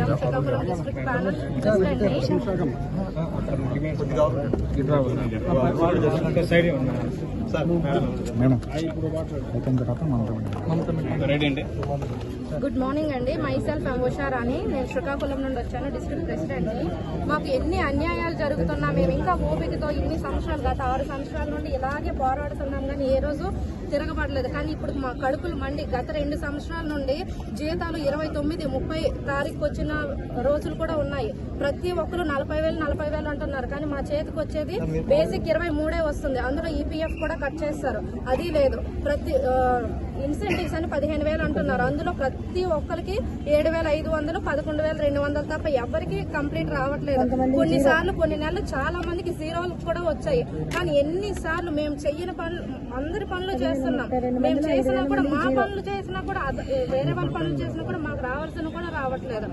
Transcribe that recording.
వచ్చాము Srikakulam district panel president good morning అండి. Myself Ambusha Rani. నేను శ్రీకాకుళం నుండి వచ్చాను డిస్ట్రిక్ట్ ప్రెసిడెంట్ని మాకు ఎన్ని అన్యాయాలు జరుగుతున్నా మేము ఇంకా ఓపికతో ఇన్ని సంవత్సరాలు గత ఆరు సంవత్సరాల నుండి ఇలాగే పోరాడుతున్నాం కానీ ఏ రోజు తిరగబడలేదు. కానీ ఇప్పుడు మా కడుపులు మండి గత రెండు సంవత్సరాల నుండి జీతాలు ఇరవై తొమ్మిది ముప్పై తారీఖు వచ్చిన రోజులు కూడా ఉన్నాయి. ప్రతి ఒక్కరు నలభై వేలు నలభై వేలు అంటున్నారు. కానీ మా చేతికి వచ్చేది బేసిక్ ఇరవై మూడే వస్తుంది. అందులో ఈపీఎఫ్ కూడా కట్ చేస్తారు. అది లేదు. ప్రతి ఇన్సెంటివ్స్ అని పదిహేను వేలు అంటున్నారు. అందులో ప్రతి ఒక్కరికి ఏడు వేల ఐదు వందలు పదకొండు వేల రెండు వందలు తప్ప ఎవరికి కంప్లీట్ రావట్లేదు. కొన్నిసార్లు కొన్ని నెలలు చాలా మందికి జీరోలు కూడా వచ్చాయి. కానీ ఎన్ని సార్లు మేము చెయ్యని పనులు అందరి పనులు చేస్తున్నాం. మేము చేసినా కూడా మా పనులు చేసినా కూడా అద- వేరే వాళ్ళ పనులు చేసినా కూడా మాకు రావాల్సిన కూడా రావట్లేదు.